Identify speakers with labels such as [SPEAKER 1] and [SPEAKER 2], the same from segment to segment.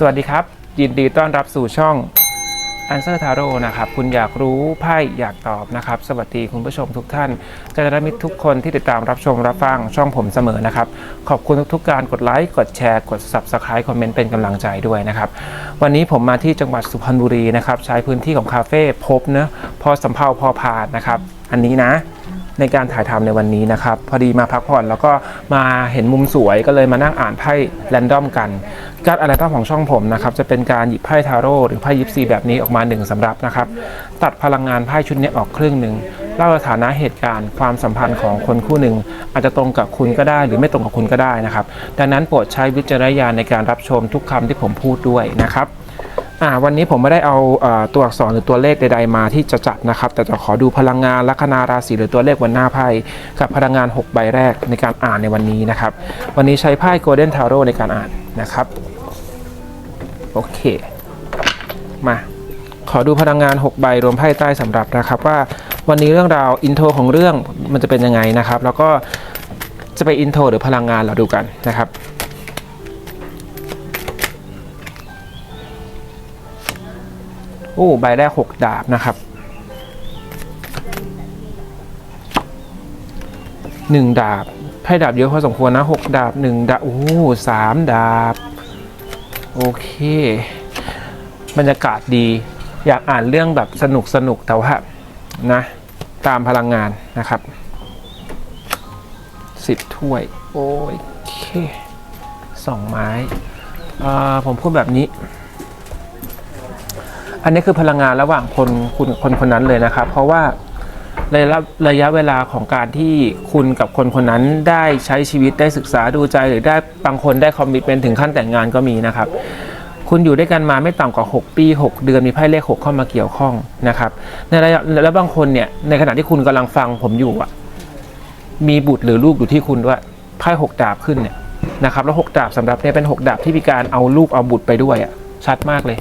[SPEAKER 1] สวัสดีครับ ยินดีต้อนรับสู่ช่อง Answer Tarot นะครับ คุณอยากรู้ไพ่อยากตอบนะครับ สวัสดีคุณผู้ชมทุกท่านกาณมิตรทุกคนที่ติดตามรับชมรับฟังช่องผมเสมอนะครับ ขอบคุณทุกๆการกดไลค์กดแชร์กด Subscribe คอมเมนต์เป็นกำลังใจด้วยนะครับ วันนี้ผมมาที่จังหวัดสุพรรณบุรีนะครับ ใช้พื้นที่ของคาเฟ่พบเนะพอสำเภาพอพานนะครับ อันนี้นะ ในการถ่ายทำในวันนี้นะครับ พอดีมาพักผ่อนแล้วก็มาเห็นมุมสวยก็เลยมานั่งอ่านไพ่แรนดอมกัน การอ่านแรนดอมของช่องผมนะครับจะเป็นการหยิบไพ่ทาโร่หรือไพ่ยิปซีแบบนี้ออกมาหนึ่งสำรับนะครับ ตัดพลังงานไพ่ชุดนี้ออกครึ่งหนึ่งเล่าสถานะเหตุการณ์ความสัมพันธ์ของคนคู่หนึ่ง อาจจะตรงกับคุณก็ได้หรือไม่ตรงกับคุณก็ได้นะครับ ดังนั้นโปรดใช้วิจารณญาณในการรับชมทุกคำที่ผมพูดด้วยนะครับ อ่าวันนี้ผมไม่ได้เอาอตัวอักษรหรือตัวเลขใดๆมาที่จะจัดนะครับ แต่จะขอดูพลังงานลัคนาราศีหรือตัวเลขบนหน้าไพ่กับพลังงาน 6 ใบแรกในการอ่านในวันนี้นะครับ วันนี้ใช้ไพ่ Golden Tarot ในการอ่านนะครับโอเคมาขอดูพลังงาน 6 ใบรวมไพ่ใต้สำหรับนะครับว่าวันนี้เรื่องราวอินโทรของเรื่องมันจะเป็นยังไงนะครับ แล้วก็จะไปอินโทรหรือพลังงานเราดูกันนะครับ โอ้ใบแรกหกดาบนะครับหนึ่งดาบไพ่ดาบเยอะพอสมควรนะหกดาบหนึ่งดาบ โอ้สามดาบ โอเค บรรยากาศดี อยากอ่านเรื่องแบบสนุกสนุกแต่ว่านะ ตามพลังงานนะครับสิบถ้วย โอเคสองไม้อ่าผมพูดแบบนี้ อันนี้คือพลังงานระหว่างคนคุณคนคนนั้นเลยนะครับ เพราะว่าระยะระยะเวลาของการที่คุณกับคนคนนั้นได้ใช้ชีวิตได้ศึกษาดูใจหรือได้บางคนได้คอมมิตเป็นถึงขั้นแต่งงานก็มีนะครับ คุณอยู่ด้วยกันมาไม่ต่ำกว่า 6 ปี 6 เดือนมีไพ่เลข 6 เข้ามาเกี่ยวข้องนะครับในระยะแล้วบางคนเนี่ยในขณะที่คุณกำลังฟังผมอยู่อะมีบุตรหรือลูกอยู่ที่คุณด้วยไพ่หกดาบขึ้นเนี่ยนะครับแล้วหกดาบสำหรับเนี่ยเป็นหกดาบที่มีการเอาลูกเอาบุตรไปด้วยอะชัดมากเลย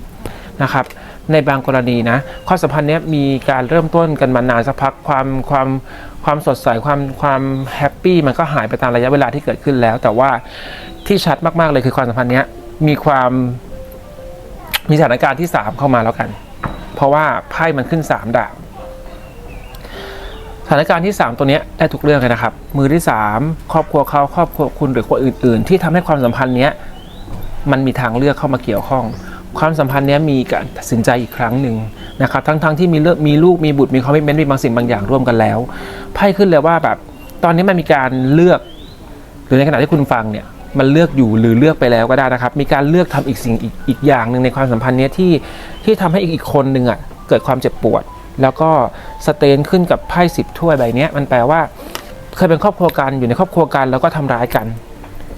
[SPEAKER 1] นะครับ ในบางกรณีนะความสัมพันธ์นี้มีการเริ่มต้นกันมานานสักพักความความความสดใสความความแฮปปี้มันก็หายไปตามระยะเวลาที่เกิดขึ้นแล้ว แต่ว่าที่ชัดมากๆเลยคือความสัมพันธ์นี้มีความมีสถานการณ์ที่ 3 เข้ามาแล้วกัน เพราะว่าไพ่มันขึ้น 3 ดาบสถานการณ์ที่ 3 ตัวเนี้ยได้ทุกเรื่องเลยนะครับ มือที่ 3 ครอบครัวเขาครอบครัวคุณหรือคนอื่น ๆ ที่ทำให้ความสัมพันธ์เนี้ยมันมีทางเลือกเข้ามาเกี่ยวข้อง ความสัมพันธ์นี้มีการตัดสินใจอีกครั้งหนึ่งนะครับทั้งๆทที่มีเลือกมีลูกมีบุตรมีคอมมิชเมนต์มีบางสิ่งบางอย่างร่วมกันแล้วไพ่ขึ้นเลยว่าแบบตอนนี้มันมีการเลือก หรือในขณะที่คุณฟังเนี่ยมันเลือกอยู่หรือเลือกไปแล้วก็ได้นะครับ มีการเลือกทำอีกสิ่งอีกอีกอย่างหนึ่งในความสัมพันธ์นี้ที่ที่ทำให้อีกอีกคนหนึ่งอะเกิดความเจ็บปวด แล้วก็สเตนขึ้นกับไพ่สิบถ้วยใบนี้มันแปลว่า เคยเป็นครอบครัวกันอยู่ในครอบครัวกันแล้วก็ทำร้ายกัน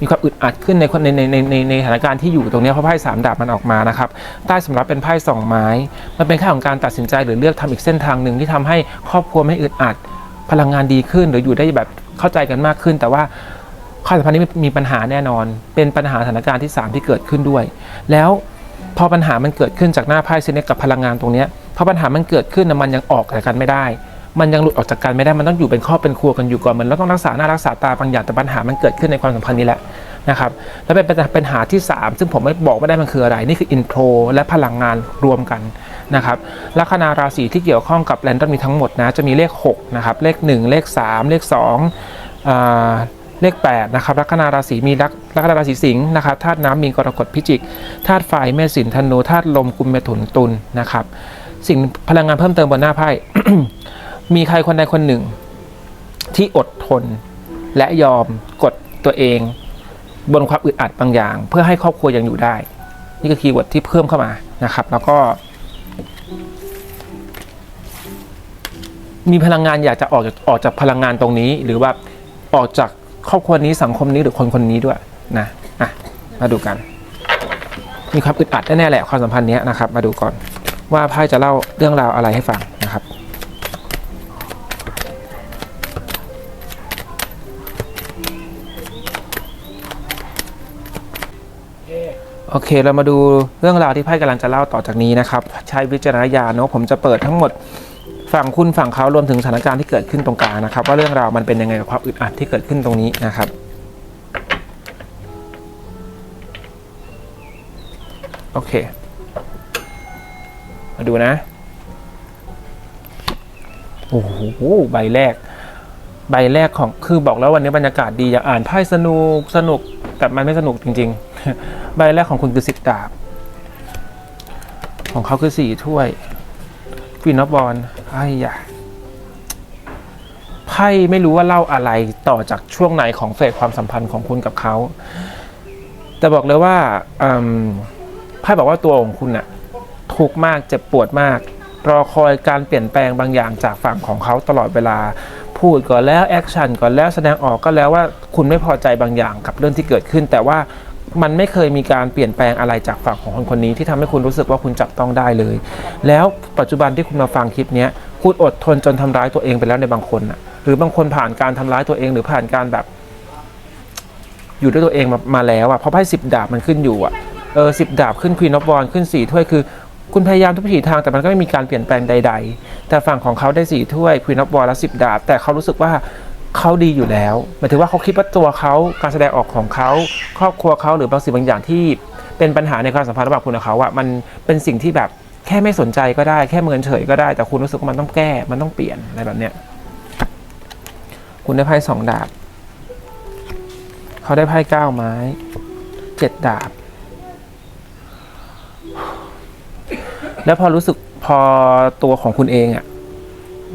[SPEAKER 1] มีความอึดอัดขึ้นในในในในในสถานการณ์ที่อยู่ตรงนี้เพราะไพ่สามดาบมันออกมานะครับใต้สำรับเป็นไพ่สองไม้ มันเป็นค่าของการตัดสินใจหรือเลือกทำอีกเส้นทางหนึ่งที่ทำให้ครอบครัวไม่อึดอัด พลังงานดีขึ้นหรืออยู่ได้แบบเข้าใจกันมากขึ้น แต่ว่าความสัมพันธ์นี้มีปัญหาแน่นอน เป็นปัญหาสถานการณ์ที่ 3 ที่เกิดขึ้นด้วย แล้วพอปัญหามันเกิดขึ้นจากหน้าไพ่เซเนกกับพลังงานตรงนี้พอปัญหามันเกิดขึ้นมันยังออกจากกันไม่ได้ มันยังหลุดออกจากกันไม่ได้มันต้องอยู่เป็นครอบเป็นครัวกันอยู่ก่อนมันเราต้องรักษาหน้ารักษาตาบางอย่างแต่ปัญหามันเกิดขึ้นในความสัมพันธ์นี้แหละนะครับแล้วเป็นปัญหาที่ 3 ซึ่งผมไม่บอกไม่ได้มันคืออะไร นี่คืออินโทรและพลังงานรวมกันนะครับลัคนาราศีที่เกี่ยวข้องกับแรนดอมมีทั้งหมดนะจะมีเลข6นะครับเลข 1 เลข 3 เลข2อ่าเลข8นะครับลัคนาราศีมีลัคลัคนาราศีสิงห์นะครับธาตุน้ำมีกรกฎพิจิกธาตุไฟเมษสินธนูธาตุลมกุมเมถุนตุลนะครับ สิ่งพลังงานเพิ่มเติมบนหน้าไพ่ มีใครคนใดคนหนึ่ง ที่อดทนและยอมกดตัวเอง บนความอึดอัดบางอย่าง เพื่อให้ครอบครัวยังอยู่ได้ นี่คือคีย์เวิร์ดที่เพิ่มเข้ามานะครับ แล้วก็ มีพลังงานอยากจะออกจากออกจากพลังงานตรงนี้ หรือว่าออกจากครอบครัวนี้สังคมนี้หรือคนคนนี้ด้วยนะอะมาดูกัน มีความอึดอัดแน่ๆแหละความสัมพันธ์เนี้ยนะครับ มาดูก่อน ว่าไพ่จะเล่าเรื่องราวอะไรให้ฟัง โอเค เรามาดูเรื่องราวที่ไพ่กำลังจะเล่าต่อจากนี้นะครับ ใช้วิจารณญาณเนอะผมจะเปิดทั้งหมดฝั่งคุณฝั่งเขารวมถึงสถานการณ์ที่เกิดขึ้นตรงกลางนะครับ ว่าเรื่องราวมันเป็นยังไงกับความอึดอัดที่เกิดขึ้นตรงนี้นะครับโอเค มาดูนะ โอ้โห ใบแรก ใบแรกของ คือบอกแล้ววันนี้บรรยากาศดี อยากอ่านไพ่สนุก สนุก แต่มันไม่สนุกจริง ๆ ใบแรกของคุณคือสิบดาบ ของเขาคือสี่ถ้วยฟินอฟบอลไอ้ยะไพ่ไม่รู้ว่าเล่าอะไรต่อจากช่วงไหนของเฟสความสัมพันธ์ของคุณกับเขา แต่บอกเลยว่าไพ่บอกว่าตัวของคุณน่ะทุกข์มากเจ็บปวดมาก รอคอยการเปลี่ยนแปลงบางอย่างจากฝั่งของเขาตลอดเวลาพูดก่อนแล้วแอคชั่นก่อนแล้วแสดงออกก็แล้วว่าคุณไม่พอใจบางอย่างกับเรื่องที่เกิดขึ้น แต่ว่า มันไม่เคยมีการเปลี่ยนแปลงอะไรจากฝั่งของคนคนนี้ที่ทำให้คุณรู้สึกว่าคุณจับต้องได้เลย แล้วปัจจุบันที่คุณมาฟังคลิปนี้คุณอดทนจนทำร้ายตัวเองไปแล้วในบางคนนะหรือบางคนผ่านการทำร้ายตัวเองหรือผ่านการแบบ อยู่ด้วยตัวเองมามาแล้วอะเพราะไพ่สิบดาบมันขึ้นอยู่อะเออสิบดาบขึ้นควีนอฟบอลขึ้นสี่ถ้วยคือคุณพยายามทุกวิถีทางแต่มันก็ไม่มีการเปลี่ยนแปลงใด ๆ แต่ฝั่งของเขาได้สี่ถ้วยควีนอฟบอลและสิบดาบ แต่เขารู้สึกว่า เขาดีอยู่แล้วหมายถึงว่าเขาคิดว่าตัวเขาการแสดงออกของเขาครอบครัวเขาหรือบางสิ่งบางอย่างที่เป็นปัญหาในความสัมพันธ์ระหว่างคุณกับเขาอะมันเป็นสิ่งที่แบบแค่ไม่สนใจก็ได้แค่เมินเฉยก็ได้แต่คุณรู้สึกว่ามันต้องแก้มันต้องเปลี่ยนอะไรแบบเนี้ยคุณได้ไพ่สองดาบ เขาได้ไพ่เก้าไม้เจ็ดดาบ แล้วพอรู้สึกพอตัวของคุณเองอะ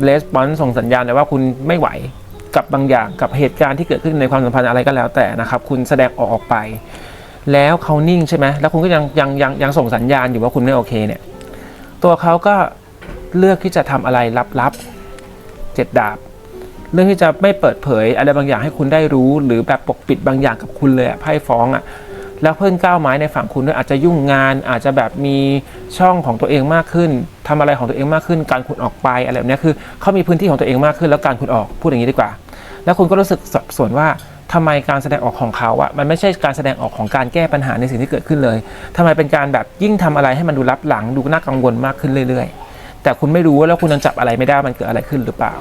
[SPEAKER 1] レスปอนส่งสัญญาณเลยว่าคุณไม่ไหว กับบางอย่างกับเหตุการณ์ที่เกิดขึ้นในความสัมพันธ์อะไรก็แล้วแต่นะครับ คุณแสดงออกออกไป แล้วเขานิ่งใช่ไหมแล้วคุณก็ยังยังยังยังส่งสัญญาณอยู่ว่าคุณไม่โอเคเนี่ย ตัวเขาก็เลือกที่จะทำอะไรลับๆเจ็ดดาบ เรื่องที่จะไม่เปิดเผยอะไรบางอย่างให้คุณได้รู้ หรือแบบปกปิดบางอย่างกับคุณเลยไพ่ฟ้องอะแล้วเพิ่นก้าวไม้ในฝั่งคุณด้วยอาจจะยุ่งงาน อาจจะแบบมีช่องของตัวเองมากขึ้นทำอะไรของตัวเองมากขึ้น การขุดออกไปอะไรแบบเนี้ยคือเขามีพื้นที่ของตัวเองมากขึ้นแล้วการขุดออกพูดอย่างนี้ดีกว่า แล้วคุณก็รู้สึกสับสนว่าทำไมการแสดงออกของเขาอะมันไม่ใช่การแสดงออกของการแก้ปัญหาในสิ่งที่เกิดขึ้นเลยทำไมเป็นการแบบยิ่งทำอะไรให้มันดูลับหลังดูน่ากังวลมากขึ้นเรื่อย ๆ แต่คุณไม่รู้แล้วคุณยังจับอะไรไม่ได้มันเกิดอะไรขึ้นหรือเปล่า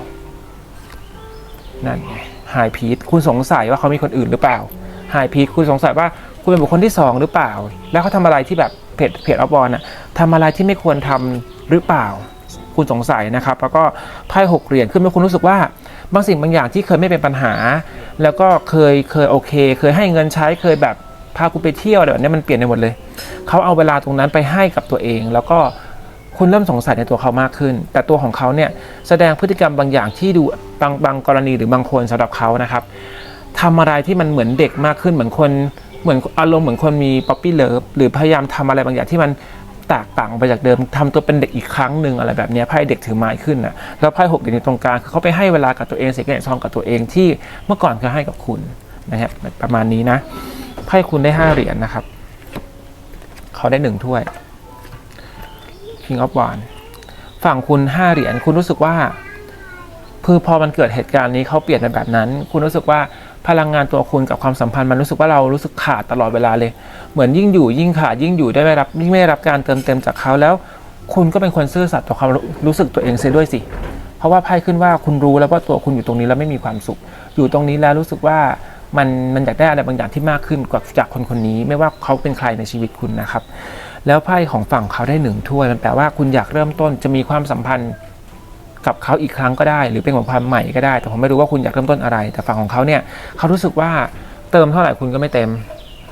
[SPEAKER 1] นั่นไงไฮพีทคุณสงสัยว่าเขามีคนอื่นหรือเปล่าไฮพีทคุณสงสัยว่าคุณเป็นบุคคลที่สองหรือเปล่า แล้วเขาทำอะไรที่แบบเพจเพจออฟบอลน่ะทำอะไรที่ไม่ควรทำหรือเปล่า คุณสงสัยนะครับ แล้วก็ไพ่หกเหรียญขึ้นมาคุณรู้สึกว่า บางสิ่งบางอย่างที่เคยไม่เป็นปัญหา แล้วก็เคยเคยโอเค เคยให้เงินใช้เคยแบบพาคุณไปเที่ยวอะไรแบบนี้มันเปลี่ยนไปหมดเลย เขาเอาเวลาตรงนั้นไปให้กับตัวเอง แล้วก็คุณเริ่มสงสัยในตัวเขามากขึ้น แต่ตัวของเขาเนี่ยแสดงพฤติกรรมบางอย่างที่ดูบางบางกรณีหรือบางคนสำหรับเขานะครับทำอะไรที่มันเหมือนเด็กมากขึ้นเหมือนคนเหมือนอารมณ์เหมือนคนมีป๊อปปี้เลิฟหรือพยายามทำอะไรบางอย่างที่มัน แตกต่างไปจากเดิมทำตัวเป็นเด็กอีกครั้งหนึ่งอะไรแบบนี้ไพ่เด็กถือไม้ขึ้นนะแล้วไพ่หกเหรียญอยู่ตรงกลางคือเขาไปให้เวลากับตัวเองเสียเงินทองกับตัวเองที่เมื่อก่อนเคยให้กับคุณนะครับประมาณนี้นะไพ่คุณได้ห้าเหรียญนะครับเขาได้หนึ่งถ้วย King of Wands ฝั่งคุณห้าเหรียญคุณรู้สึกว่าคือพอมันเกิดเหตุการณ์นี้เขาเปลี่ยนไปแบบนั้น คุณรู้สึกว่า พลังงานตัวคุณกับความสัมพันธ์มันรู้สึกว่าเรารู้สึกขาดตลอดเวลาเลย เหมือนยิ่งอยู่ยิ่งขาดยิ่งอยู่ได้ไม่รับยิ่งไม่ได้รับการเติมเต็มจากเขาแล้ว คุณก็เป็นคนซื่อสัตย์ต่อความรู้สึกตัวเองเสียด้วยสิ เพราะว่าไพ่ขึ้นว่าคุณรู้แล้วว่าตัวคุณอยู่ตรงนี้แล้วไม่มีความสุข อยู่ตรงนี้แล้วรู้สึกว่ามันมันอยากได้อะไรบางอย่างที่มากขึ้นกว่าจากคนคนนี้ ไม่ว่าเขาเป็นใครในชีวิตคุณนะครับ แล้วไพ่ของฝั่งเขาได้หนึ่งถ้วยมันแปลว่าคุณอยากเริ่มต้นจะมีความสัมพันธ์ กับเขาอีกครั้งก็ได้ หรือเป็นของความใหม่ก็ได้ แต่ผมไม่รู้ว่าคุณอยากเริ่มต้นอะไร แต่ฝั่งของเขาเนี่ยเขารู้สึกว่าเติมเท่าไหร่คุณก็ไม่เต็ม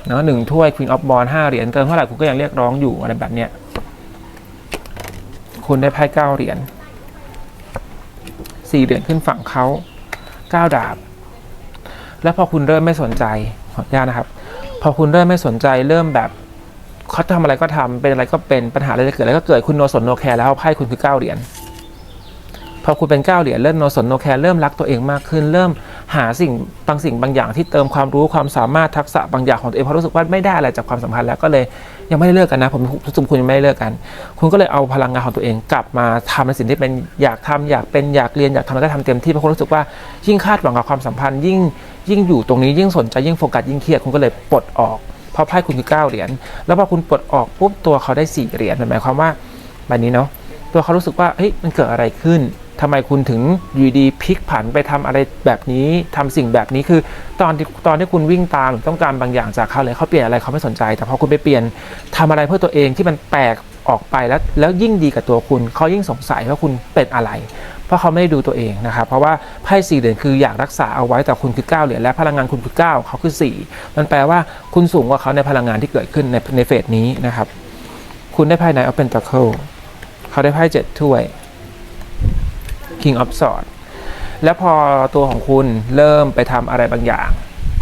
[SPEAKER 1] เนาะหนึ่งถ้วย Queen of Ball ห้าเหรียญเติมเท่าไหร่คุณก็ยังเรียกร้องอยู่อะไรแบบเนี้ยคุณได้ไพ่เก้าเหรียญสี่เหรียญขึ้นฝั่งเขาเก้าดาบ แล้วพอคุณเริ่มไม่สนใจขออนุญาตนะครับ พอคุณเริ่มไม่สนใจเริ่มแบบเขาทำอะไรก็ทำเป็นอะไรก็เป็นปัญหาอะไรจะเกิดอะไรก็เกิดคุณโนสนโนแคร์แล้วไพ่คุณคือเก้าเหรียญ พอคุณเป็นเก้าเหรียญเริ่มโนสนโนแคร์เริ่มรักตัวเองมากขึ้น เริ่มหาสิ่งบางสิ่งบางอย่างที่เติมความรู้ความสามารถทักษะบางอย่างของตัวเองเพราะรู้สึกว่าไม่ได้อะไรจากความสัมพันธ์แล้วก็เลยยังไม่ได้เลิกกันนะผมรู้สึกคุณยังไม่ได้เลิกกัน คุณก็เลยเอาพลังงานของตัวเองกลับมาทำในสิ่งที่เป็นอยากทำอยากเป็นอยากเรียนอยากทำแล้วก็ทำเต็มที่เพราะคุณรู้สึกว่ายิ่งคาดหวังกับความสัมพันธ์ ยิ่งยิ่งอยู่ตรงนี้ยิ่งสนใจยิ่งโฟกัสยิ่งเครียดคุณก็เลยปลดออกเพราะไพ่คุณคือ9เหรียญแล้วพอคุณปลดออกปุ๊บตัวเขาได้4เหรียญหมายความว่าแบบนี้เนาะตัวเขารู้สึกว่าเฮ้ยมันเกิดอะไรขึ้น ทำไมคุณถึงอยู่ดีพลิกผันไปทำอะไรแบบนี้ทำสิ่งแบบนี้คือ ตอนที่ตอนที่คุณวิ่งตามหรือต้องการบางอย่างจากเขาเลยเขาเปลี่ยนอะไรเขาไม่สนใจ แต่พอคุณไปเปลี่ยนทำอะไรเพื่อตัวเองที่มันแปลกออกไปแล้วแล้วยิ่งดีกับตัวคุณเขายิ่งสงสัยว่าคุณเป็นอะไร เพราะเขาไม่ได้ดูตัวเองนะครับ เพราะว่าไพ่สี่เหรียญคืออยากรักษาเอาไว้แต่คุณคือ9เหรียญและพลังงานคุณคือ9เขาคือ4มันแปลว่าคุณสูงกว่าเขาในพลังงานที่เกิดขึ้นในในเฟสนี้นะครับ คุณได้ไพ่ใน of Pentacle เขาได้ไพ่เจ็ดถ้วย King of Swords แล้วพอตัวของคุณเริ่มไปทำอะไรบางอย่าง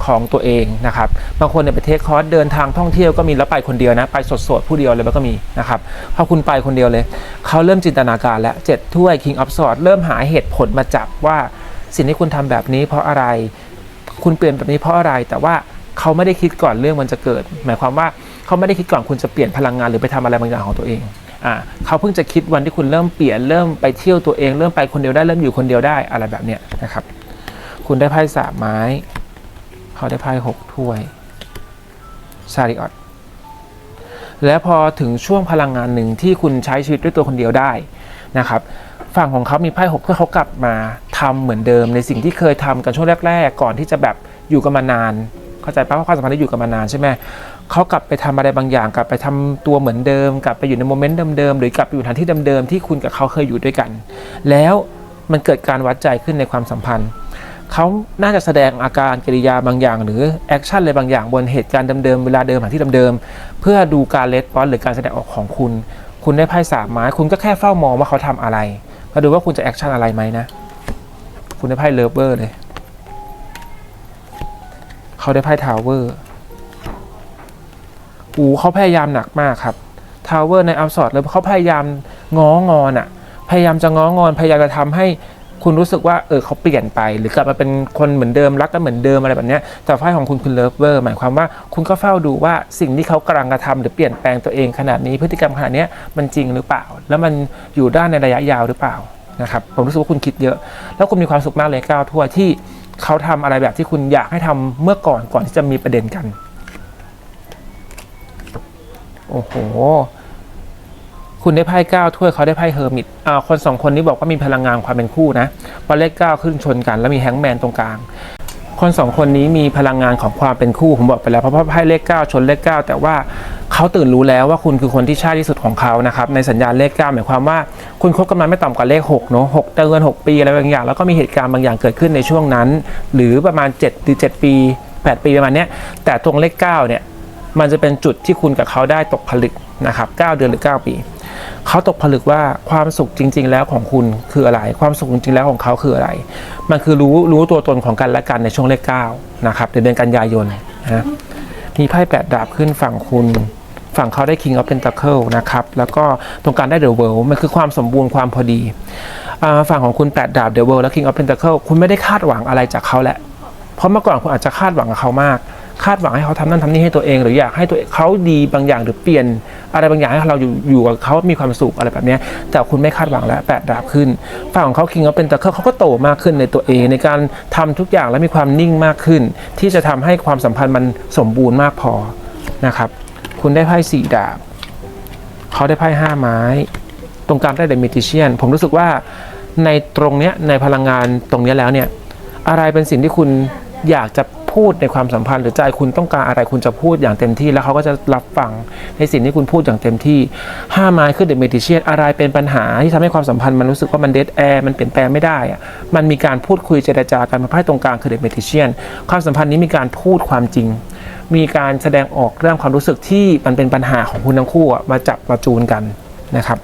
[SPEAKER 1] ของตัวเองนะครับ บางคนเนี่ยไปเทคคอร์สเดินทางท่องเที่ยวก็มีแล้วไปคนเดียวนะ ไปสดๆ ผู้เดียวเลยมันก็มีนะครับพอคุณไปคนเดียวเลย เขาเริ่มจินตนาการแล้วเจ็ดถ้วย King of Swords เริ่มหาเหตุผลมาจับว่าสิ่งที่คุณทำแบบนี้เพราะอะไร คุณเปลี่ยนแบบนี้เพราะอะไร แต่ว่าเขาไม่ได้คิดก่อนเรื่องมันจะเกิด หมายความว่าเขาไม่ได้คิดก่อนคุณจะเปลี่ยนพลังงานหรือไปทำอะไรบางอย่างของตัวเอง อ่าเขาเพิ่งจะคิดวันที่คุณเริ่มเปลี่ยนเริ่มไปเที่ยวตัวเอง เริ่มไปคนเดียวได้เริ่มอยู่คนเดียวได้อะไรแบบเนี้ยนะครับ คุณได้ไพ่สามไม้เขาได้ไพ่หกถ้วยชาริออตและพอถึงช่วงพลังงานหนึ่งที่คุณใช้ชีวิตด้วยตัวคนเดียวได้นะครับฝั่งของเขามีไพ่หกเพื่อเขากลับมาทำเหมือนเดิมในสิ่งที่เคยทำกันช่วงแรก ๆ ก่อนที่จะแบบอยู่กันมานาน เข้าใจปะว่าความสัมพันธ์ที่อยู่กันมานานใช่ไหม เขากลับไปทำอะไรบางอย่าง กลับไปทำตัวเหมือนเดิม กลับไปอยู่ในโมเมนต์เดิมๆหรือกลับไปอยู่สถานที่เดิมๆที่คุณกับเขาเคยอยู่ด้วยกัน แล้วมันเกิดการวัดใจขึ้นในความสัมพันธ์เขาน่าจะแสดงอาการกิริยาบางอย่าง หรือแอคชั่นอะไรบางอย่างบนเหตุการณ์เดิมๆเวลาเดิมสถานที่เดิมๆเพื่อดูการเลสปอนหรือการแสดงออกของคุณ คุณได้ไพ่สามไม้คุณก็แค่เฝ้ามองว่าเขาทำอะไรมาดูว่าคุณจะแอคชั่นอะไรไหมนะ คุณได้ไพ่เลเวอร์เลย เขาได้ไพ่ทาวเวอร์ อูเขาพยายามหนักมากครับทาวเวอร์ในอัลสอดเลยเขาพยายามง้องอนอะพยายามจะง้องอน พยายามจะทำให้คุณรู้สึกว่าเออเขาเปลี่ยนไป หรือกลับมาเป็นคนเหมือนเดิมรักกันเหมือนเดิมอะไรแบบเนี้ยแต่ไพ่ของคุณคือเลิฟเวอร์หมายความว่าคุณก็เฝ้าดูว่าสิ่งที่เขากำลังกระทำหรือเปลี่ยนแปลงตัวเองขนาดนี้พฤติกรรมขนาดนี้มันจริงหรือเปล่า แล้วมันอยู่ได้ในระยะยาวหรือเปล่านะครับผมรู้สึกว่าคุณคิดเยอะ แล้วคุณมีความสุขมากเลยก้าวทั่วที่เขาทำอะไรแบบที่คุณอยากให้ทำเมื่อก่อนก่อนที่จะมีประเด็นกัน โอ้โห คุณได้ไพ่เก้าถ้วยเขาได้ไพ่เฮอร์มิตอ่าคนสองคนนี้บอกว่ามีพลังงานความเป็นคู่นะพอเลขเก้าขึ้นชนกัน แล้วมีแฮงแมนตรงกลาง คนสองคนนี้มีพลังงานของความเป็นคู่ผมบอกไปแล้วเพราะว่าไพ่เลขเก้าชนเลขเก้าแต่ว่าเขาตื่นรู้แล้วว่าคุณคือคนที่ใช่ที่สุดของเขานะครับ ในสัญญาณเลขเก้าหมายความว่า คุณคบกันมาไม่ต่ำกว่าเลขหกเนาะหกเดือนหกปีอะไรบางอย่าง แล้วก็มีเหตุการณ์บางอย่างเกิดขึ้นในช่วงนั้น หรือประมาณ7หรือ7ปี 8 ปีประมาณเนี้ยแต่ตรงเลขเก้าเนี่ย มันจะเป็นจุดที่คุณกับเขาได้ตกผลึกนะครับ 9 เดือนหรือ 9 ปี เขาตกผลึกว่าความสุขจริง ๆ แล้วของคุณคืออะไร ความสุขจริงๆแล้วของเขาคืออะไร มันคือรู้รู้ตัวตนของกันและกันในช่วงเลขเก้านะครับในเดือนกันยายนนะมีไพ่แปดดาบขึ้นฝั่งคุณ ฝั่งเขาได้ King of Pentacle นะครับ แล้วก็ตรงกลางได้ The World มันคือความสมบูรณ์ความพอดี ฝั่งของคุณแปดดาบ The World และ King of Pentacle คุณไม่ได้คาดหวังอะไรจากเขาแหละ เพราะเมื่อก่อนคุณอาจจะคาดหวังกับเขามาก คาดหวังให้เขาทำนั่นทำนี่ให้ตัวเอง หรืออยากให้ตัวเขาดีบางอย่างหรือเปลี่ยน อะไรบางอย่างให้เราอยู่อยู่กับเขามีความสุขอะไรแบบนี้แต่คุณไม่คาดหวังแล้วแปดดาบขึ้นฝั่งของเขาคิงเขาเป็นตะเขาเขาก็โตมากขึ้นในตัวเอง ในการทำทุกอย่างและมีความนิ่งมากขึ้น ที่จะทำให้ความสัมพันธ์มันสมบูรณ์มากพอนะครับ คุณได้ไพ่สี่ดาบเขาได้ไพ่ห้าไม้ ตรงกลางได้เดมิทิเชียน ผมรู้สึกว่าในตรงเนี้ยในพลังงานตรงเนี้ยแล้วเนี่ยอะไรเป็นสิ่งที่คุณอยากจะ พูดในความสัมพันธ์หรือใจคุณต้องการอะไรคุณจะพูดอย่างเต็มที่ แล้วเขาก็จะรับฟังในสิ่งที่คุณพูดอย่างเต็มที่ห้าไม้คือเดอะเมดิเชียนอะไรเป็นปัญหาที่ทำให้ความสัมพันธ์มันรู้สึกว่ามันเดดแอร์มันเปลี่ยนแปลงไม่ได้อะมันมีการพูดคุยเจรจากันมาไพ่ตรงกลางคือเดอะเมดิเชียนความสัมพันธ์นี้มีการพูดความจริง มีการแสดงออกเรื่องความรู้สึกที่มันเป็นปัญหาของคุณทั้งคู่มาจับมาจูนกันนะครับ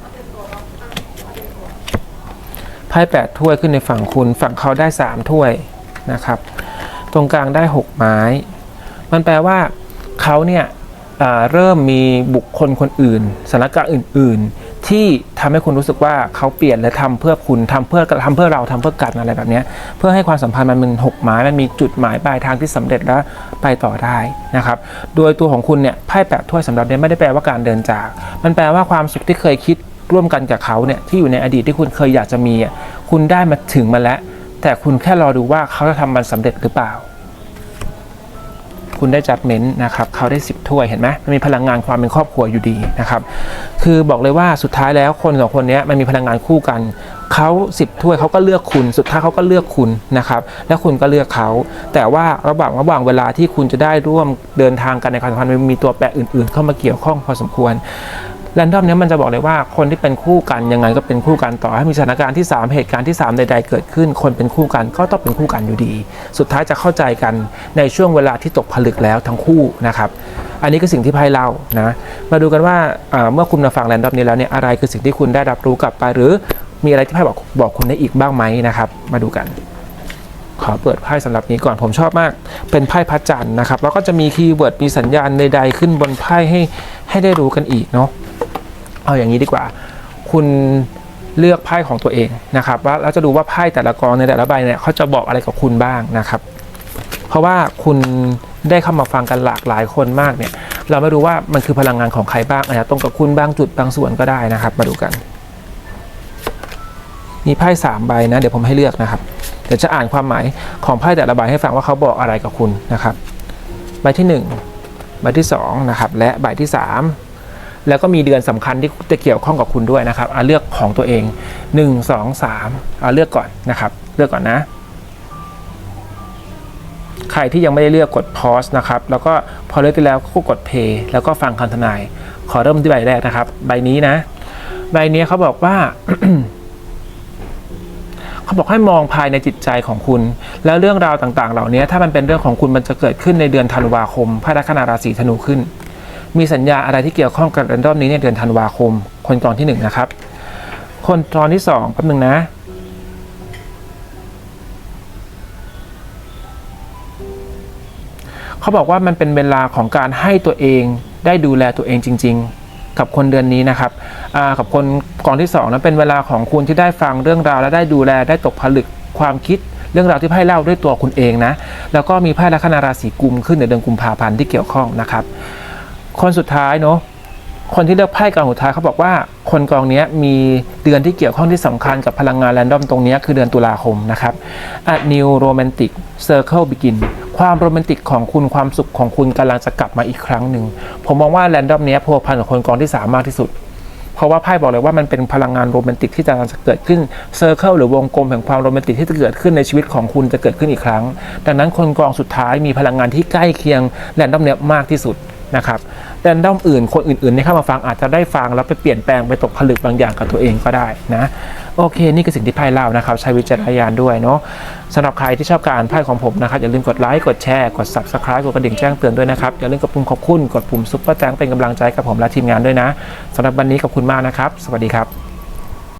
[SPEAKER 1] ไพ่แปดถ้วยขึ้นในฝั่งคุณฝั่งเขาได้สามถ้วยนะครับ ตรงกลางได้หกไม้ มันแปลว่าเขาเนี่ยเริ่มมีบุคคลคนอื่นสถานการณ์อื่น ๆ ที่ทำให้คุณรู้สึกว่าเขาเปลี่ยนและทำเพื่อคุณทำเพื่อทำเพื่อเราทำเพื่อกันอะไรแบบนี้เพื่อให้ความสัมพันธ์มันเป็นหกไม้มันมีจุดหมายปลายทางที่สำเร็จและไปต่อได้นะครับ โดยตัวของคุณเนี่ยไพ่แปดถ้วยสำหรับเนี้ยไม่ได้แปลว่าการเดินจาก มันแปลว่าความสุขที่เคยคิดร่วมกันกับเขาเนี่ยที่อยู่ในอดีตที่คุณเคยอยากจะมีคุณได้มาถึงมาแล้ว แต่คุณแค่รอดูว่าเขาจะทำมันสำเร็จหรือเปล่า คุณได้จัดเม้นนะครับเขาได้ 10 ถ้วยเห็นไหมมันมีพลังงานความเป็นครอบครัวอยู่ดีนะครับ คือบอกเลยว่าสุดท้ายแล้วคนสองคนนี้มันมีพลังงานคู่กันเขา10 ถ้วยเขาก็เลือกคุณ สุดท้ายเขาก็เลือกคุณนะครับ และคุณก็เลือกเขา แต่ว่าระหว่างระหว่างเวลาที่คุณจะได้ร่วมเดินทางกันในความสัมพันธ์มันมีตัวแปรอื่น ๆ เข้ามาเกี่ยวข้องพอสมควร แรนดอมเนี้ยมันจะบอกเลยว่าคนที่เป็นคู่กันยังไงก็เป็นคู่กันต่อให้มีสถานการณ์ที่ 3 เหตุการณ์ที่ 3 ใด ๆ เกิดขึ้น คนเป็นคู่กันก็ต้องเป็นคู่กันอยู่ดี สุดท้ายจะเข้าใจกันในช่วงเวลาที่ตกผลึกแล้วทั้งคู่นะครับอันนี้คือสิ่งที่ไพ่เล่านะมาดูกันว่าเมื่อคุณมาฟังแรนดอมนี้แล้วเนี่ยอะไรคือสิ่งที่คุณได้รับรู้กลับไป หรือมีอะไรที่ไพ่บอกบอกคุณได้อีกบ้างไหมนะครับ มาดูกัน ขอเปิดไพ่สำหรับนี้ก่อนผมชอบมาก เป็นไพ่พระจันทร์นะครับ แล้วก็จะมีคีย์เวิร์ดมีสัญญาณใดๆขึ้นบนไพ่ให้ให้ได้รู้กันอีกเนาะเอาอย่างนี้ดีกว่า คุณเลือกไพ่ของตัวเองนะครับว่าเราจะดูว่าไพ่แต่ละกองในแต่ละใบเนี่ยเขาจะบอกอะไรกับคุณบ้างนะครับ เพราะว่าคุณได้เข้ามาฟังกันหลากหลายคนมากเนี่ย เราไม่รู้ว่ามันคือพลังงานของใครบ้างอาจจะตรงกับคุณบางจุดบางส่วนก็ได้นะครับ มาดูกัน มีไพ่สามใบนะเดี๋ยวผมให้เลือกนะครับเดี๋ยวจะอ่านความหมายของไพ่แต่ละใบให้ฟังว่าเขาบอกอะไรกับคุณนะครับ ใบที่หนึ่งใบที่สองนะครับ และใบที่สามแล้วก็มีเดือนสำคัญที่จะเกี่ยวข้องกับคุณด้วยนะครับเอาเลือกของตัวเอง 1 2 3เอาเลือกก่อนนะครับ เลือกก่อนนะ ใครที่ยังไม่ได้เลือกกด pause นะครับ แล้วก็พอเลือกไปแล้วก็กด play แล้วก็ฟังคำทำนาย ขอเริ่มที่ใบแรกนะครับ ใบนี้นะ ใบนี้เขาบอกว่า เขาบอกให้มองภายในจิตใจของคุณ แล้วเรื่องราวต่างๆ เหล่านี้ถ้ามันเป็นเรื่องของคุณมันจะเกิดขึ้นในเดือนธันวาคมพระลัคนาราศีธนูขึ้น มีสัญญาอะไรที่เกี่ยวข้องกับแรนดอมนี้ในเดือนธันวาคม คนกองที่หนึ่งนะครับ คนตอนที่สองแป๊บนึงนะเขาบอกว่ามันเป็นเวลาของการให้ตัวเองได้ดูแลตัวเองจริง ๆ กับคนเดือนนี้นะครับอ่ากับคนกองที่สองนั้นเป็นเวลาของคุณที่ได้ฟังเรื่องราวและได้ดูแลได้ตกผลึกความคิดเรื่องราวที่ไพ่เล่าด้วยตัวคุณเองนะ แล้วก็มีไพ่ลัคนาราศีกุมขึ้นในเดือนกุมภาพันธ์ที่เกี่ยวข้องนะครับ คนสุดท้ายเนาะ คนที่เลือกไพ่กองสุดท้ายเขาบอกว่า คนกองนี้มีเดือนที่เกี่ยวข้องที่สำคัญกับพลังงานแรนดอมตรงนี้คือเดือนตุลาคมนะครับ A new romantic circle begin ความโรแมนติกของคุณความสุขของคุณกำลังจะกลับมาอีกครั้งหนึ่ง ผมมองว่าแรนดอมเนี้ยพัวพันกับคนกองที่สามมากที่สุด เพราะว่าไพ่บอกเลยว่ามันเป็นพลังงานโรแมนติกที่กำลังจะเกิดขึ้นเซอร์เคิลหรือวงกลมแห่งความโรแมนติกที่จะเกิดขึ้นในชีวิตของคุณจะเกิดขึ้นอีกครั้ง ดังนั้นคนกองสุดท้ายมีพลังงานที่ใกล้เคียงแรนดอมเนี้ยมากที่สุดนะครับ แรนดอมอื่น คนอื่นๆที่เข้ามาฟังอาจจะได้ฟังแล้วไปเปลี่ยนแปลงไปตกผลึกบางอย่างกับตัวเองก็ได้นะ โอเค นี่คือสิ่งที่ไพ่เล่านะครับ ใช้วิจารณญาณด้วยเนาะสำหรับใครที่ชอบการอ่านไพ่ของผมนะครับ อย่าลืมกดไลค์กดแชร์กด subscribe กดกระดิ่งแจ้งเตือนด้วยนะครับ อย่าลืมกดปุ่มขอบคุณกดปุ่มซุปเปอร์แจ้งเป็นกำลังใจกับผมและทีมงานด้วยนะสำหรับวันนี้ขอบคุณมากนะครับ สวัสดีครับ